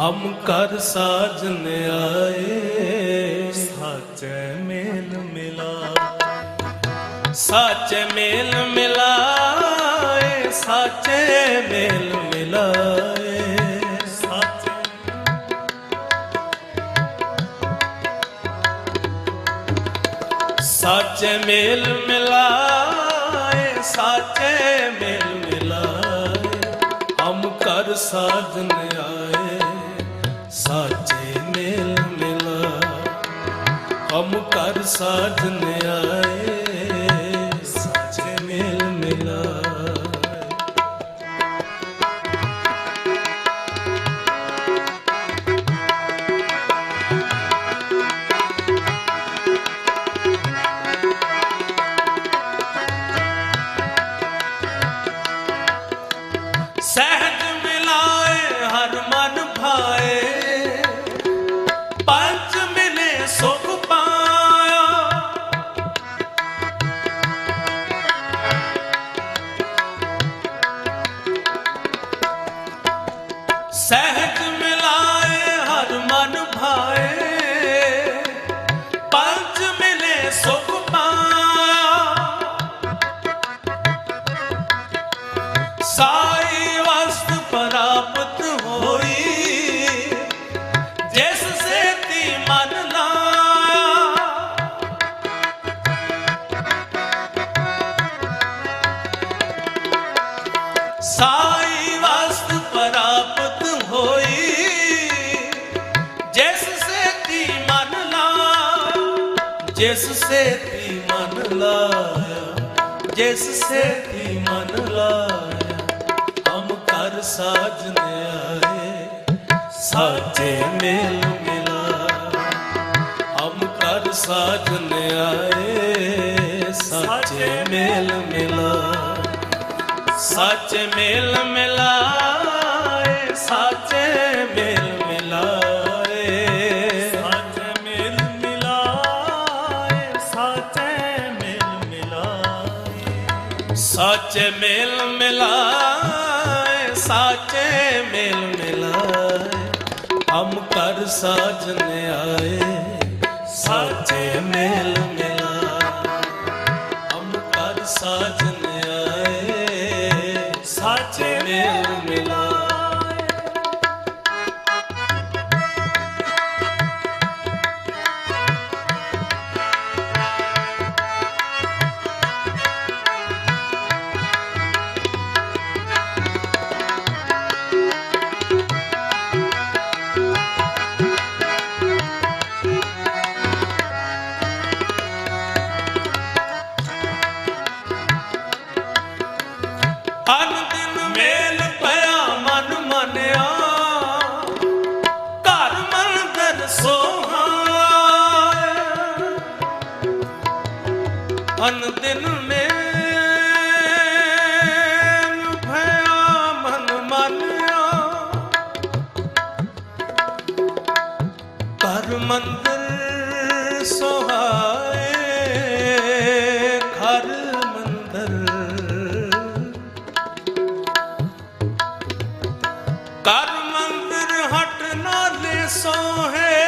ਹਮ ਕਰ ਸਾਜਨ ਆਏ, ਸਾਚੇ ਮੇਲ ਮਿਲਾ ਸਾਚੇ ਮੇਲ ਮਿਲਾਏ, ਸਾਚੇ ਮੇਲ ਮਿਲਾਏ। ਸਾਚੇ ਮੇਲ ਮਿਲਾਏ, ਸਾਚੇ ਮੇਲ ਮਿਲਾਏ। ਹਮ ਕਰ ਸਾਜਨ ਹਮ ਕਰ ਸਾਜਨ ਆਏ। ਸਾਈ ਵਸਤ ਪ੍ਰਾਪਤ ਹੋਈ। ਜਿਸ ਸੇਤੀ ਮਨ ਲਾਇਆ, ਜਿਸ ਸੇਤੀ ਮਨ ਲਾਇਆ, ਜਿਸ ਸੇਤੀ ਮਨ ਲਾਇਆ, ਹਮ ਕਰ ਸਾਜਨ ਆਏ ਸਾਚੇ ਮੇਲ ਮਿਲਾ ਹਮ ਕਰ ਸਾਜਨ ਆਏ ਸਾਚੇ ਮੇਲ ਸਾਚੇ ਮੇਲ ਮਿਲਾਏ, ਸੱਚ ਮੇਲ ਮਿਲਾਏ। ਸੱਚ ਮੇਲ ਮਿਲਾਏ, ਸੱਚ ਮੇਲ ਮਿਲਾਏ। ਸਾਚੇ ਮੇਲ ਮਿਲਾਏ, ਸਾਚੇ ਮੇਲ ਮਿਲਾਏ। ਹਮ ਕਰ ਸਾਜਨ ਆਏ, ਸੱਚ ਮੇਲ ਮਿਲਾਏ। ਹਮ ਕਰ ਸਾਜਨ ਅਨ ਦਿਨ ਮੇਲ ਪਿਆ ਮਨ ਮੰਨਿਆ ਘਰ ਮੰਦਰ ਸੋਹਾਏ ਘਰ ਮੰਦਰ। ਕਰ ਮੰਦਰ ਹਟ ਨਾਲੇ ਸੋਹੇ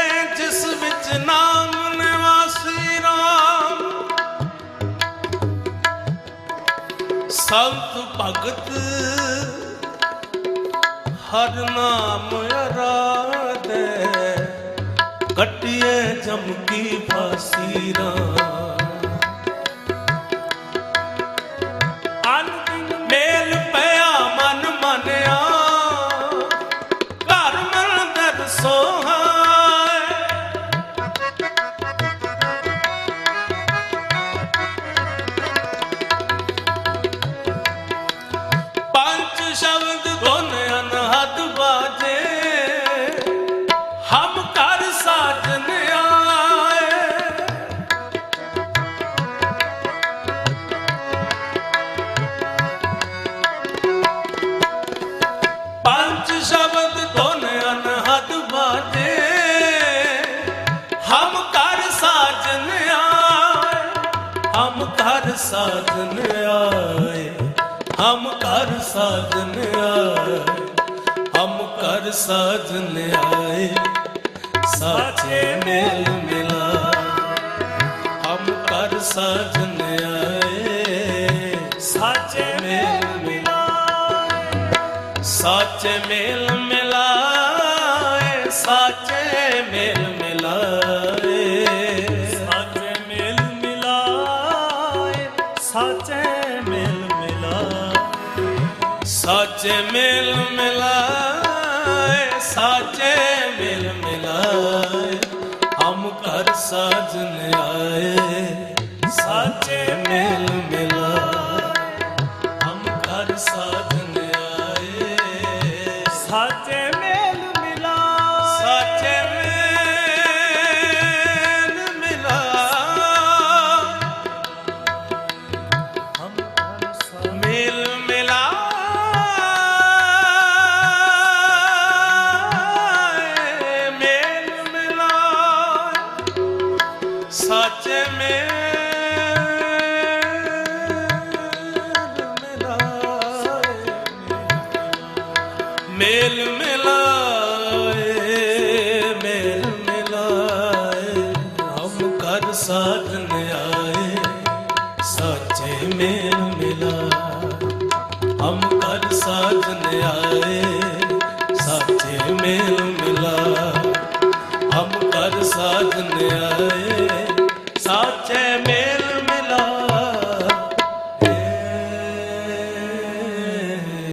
ਸੰਤ ਭਗਤ ਹਰ ਨਾਮ ਅਰਾਧੇ ਕਟਿਏ ਚਮਕੀ ਕੀ ਸਾਜਨ ਆਏ, ਹਮ ਕਰ ਸਾਜਨ ਆਏ, ਹਮ ਕਰ ਸਾਜਨ ਆਏ, ਹਮ ਕਰ ਕਰ ਸਾਜਨ ਆਏ, ਸਾਚੇ ਮੇਲ ਮਿਲਾ ਹਮ ਕਰ ਸਾਜਨ ਆਏ, ਸਾਚੇ ਮੇਲ ਮਿਲਾਏ, ਸਾਚੇ ਸਾਚੇ ਮਿਲ ਮਿਲਾਏ ਸਾਚੇ ਮਿਲ ਮਿਲਾਏ। ਹਮ ਕਰ ਸਾਜਨ ਆਏ ਸਾਚੇ ਮਿਲ ਮਿਲਾਏ। ਸੱਚ ਮੇਲ ਮਿਲਾਏ ਮੇਲ ਮਿਲਾਏ ਮੇਲ ਮਿਲਾਏ ਹਮ ਕਰ ਸਾਧਨ ਆਏ, ਸਾਚੇ ਮੇਲ ਮਿਲਾ ਹਮ ਕਰ ਸਾਧਨ ਆਏ, ਸਾਚੇ ਮੇਲ ਮਿਲਾ ਹਮ ਕਰ ਸਾਧਨ ਆਏ।